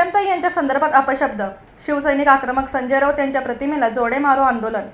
संदर्भात अपशब्द. शिवसैनिक आक्रमक संजय राऊत यांच्या प्रतिमेला जोडे मारो आंदोलन.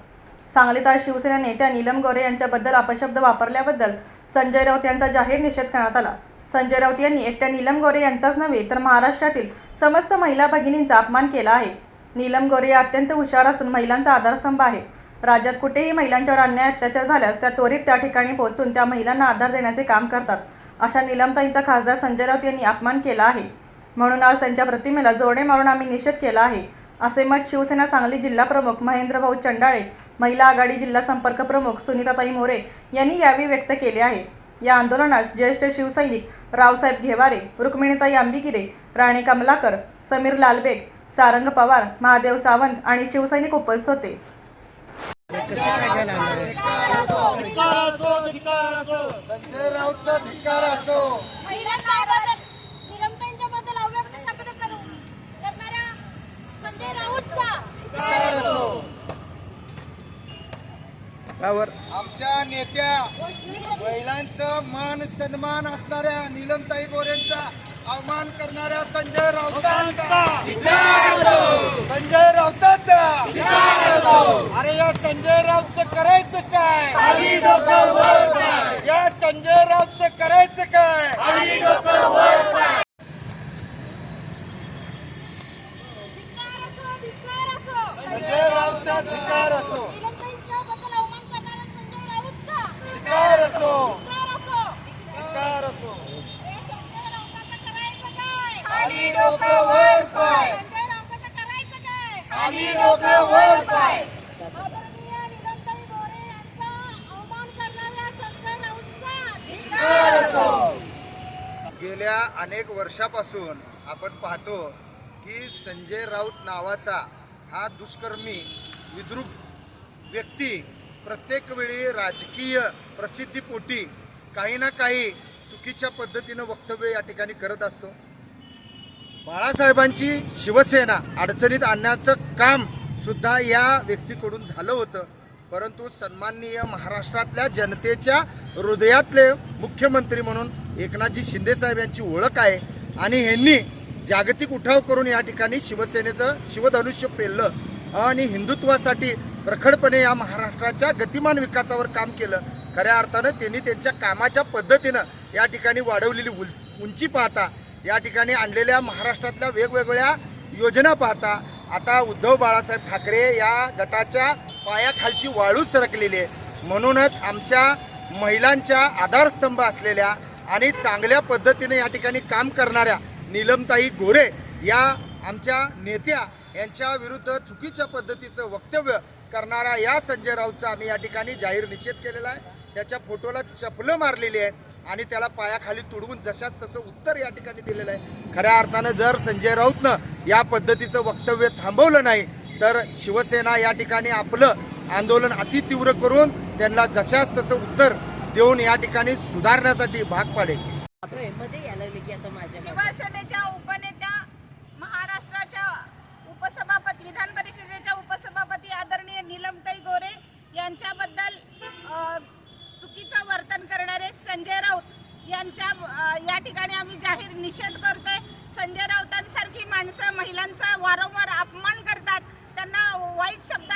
सांगलीत आज शिवसेना नेत्या नीलम गोरे यांच्याबद्दल अपशब्द वापरल्याबद्दल संजय राऊत यांचा जाहीर निषेध करण्यात आला. संजय राऊत यांनी एकट्या नीलम गोरे यांचाच नव्हे तर महाराष्ट्रातील समस्त महिला भगिनींचा अपमान केला आहे. नीलम गोरे या अत्यंत हुशार असून महिलांचा आधारस्तंभ आहे. राज्यात कुठेही महिलांच्यावर अन्याय अत्याचार झाल्यास त्या त्वरित त्या ठिकाणी पोहोचून त्या महिलांना आधार देण्याचे काम करतात. अशा नीलमताईंचा खासदार संजय राऊत यांनी अपमान केला आहे. म्हणून आज त्यांच्या प्रतिमेला जोडे मारून आम्ही निषेध केला आहे. असे मत शिवसेना सांगली जिल्हा प्रमुख महेंद्र भाऊ चंडाळे महिला आघाडी जिल्हा संपर्क प्रमुख सुनीताताई मोरे यांनी यावेळी व्यक्त केले आहे. या आंदोलनात ज्येष्ठ शिवसैनिक रावसाहेब घेवारे रुक्मिणीताई आंबिगिरे राणे कमलाकर समीर लालबेग सारंग पवार महादेव सावंत आणि शिवसैनिक उपस्थित होते. संजय राऊतचा धिक्कार असो महिलांबाबत निलंबनांच्याबद्दल अव्यक्त शब्द करू करणाऱ्या संजय राऊतचा धिक्कार असो कावर आमच्या नेत्या महिलांचं मान सन्मान असणाऱ्या नीलमताई गोरेंचा अवमान करणाऱ्या संजय राऊतांचा. संजय राऊतांचा. अरे या संजय राऊतचं करायचं काय? या संजय राऊतचं करायचं काय धिक्कार असो धिक्कार असो संजय राऊतचा धिक्कार असो निलंबनांच्याबद्दल अवमान करणाऱ्या संजय राऊतचा धिक्कार असो असो खाली डोकं वर पाय. संजय राऊताचं करायचं काय खाली डोकं वर पाय. आदरणीय निलंबनाई गोरे यांचा अवमान करणाऱ्या संजय राऊतचा धिक्कार. गेल्या अनेक वर्षापासून आपण पाहतो की संजय राऊत नावाचा हा दुष्कर्मी विद्रूप व्यक्ती प्रत्येक वेळी राजकीय प्रसिद्धीपोटी काही ना काही चुकीच्या पद्धतीनं वक्तव्य या ठिकाणी करत असतो. बाळासाहेबांची शिवसेना अडचणीत आणण्याचं काम सुद्धा या व्यक्तीकडून झालं होतं. परंतु सन्माननीय महाराष्ट्रातल्या जनतेच्या हृदयातले मुख्यमंत्री म्हणून एकनाथजी शिंदेसाहेब यांची ओळख आहे आणि ह्यांनी जागतिक उठाव करून या ठिकाणी शिवसेनेचं शिवधनुष्य पेललं. आणि हिंदुत्वासाठी प्रखडपणे या महाराष्ट्राच्या गतिमान विकासावर काम केलं. खऱ्या अर्थानं त्यांनी त्यांच्या कामाच्या पद्धतीनं या ठिकाणी वाढवलेली उंची पाहता या ठिकाणी आणलेल्या महाराष्ट्रातल्या वेगवेगळ्या योजना पाहता आता उद्धव बाळासाहेब ठाकरे या गटाच्या पायाखालची वाळू सरकलेली आहे. म्हणूनच आमच्या महिलांच्या आधारस्तंभ असलेल्या आणि चांगल्या पद्धतीने या ठिकाणी काम करणाऱ्या नीलमताई गोरे या आमच्या नेत्या यांच्या विरुद्ध चुकीच्या पद्धतीचं वक्तव्य करणारा या संजय राऊतचा आम्ही या ठिकाणी जाहीर निषेध केलेला आहे. त्याच्या फोटोला चपलं मारलेली आहेत आणि त्याला पायाखाली तुडवून जशाच तसं उत्तर या ठिकाणी दिलेलं आहे. खऱ्या अर्थानं जर संजय राऊतनं या पद्धतीचं वक्तव्य थांबवलं नाही तर शिवसेना या ठिकाणी आपलं आंदोलन अतितीव्र करून त्यांना जशाच तसं उत्तर देऊन या ठिकाणी सुधारण्यासाठी भाग पाडेल. शिवसेनेच्या उपनेत्या महाराष्ट्राच्या उपसभापती विधान परिषदेच्या उपसभापती आदरणीय निलमताई गोरे यांच्याबद्दल चुकीचं वर्तन करणारे संजय राऊत यांच्या या ठिकाणी आम्ही जाहीर निषेध करतोय. संजय राऊतांसारखी माणसं महिलांचा वारंवार अपमान करतात. त्यांना वाईट शब्द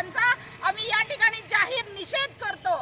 त्यांचा आम्ही या ठिकाणी जाहीर निषेध करतो.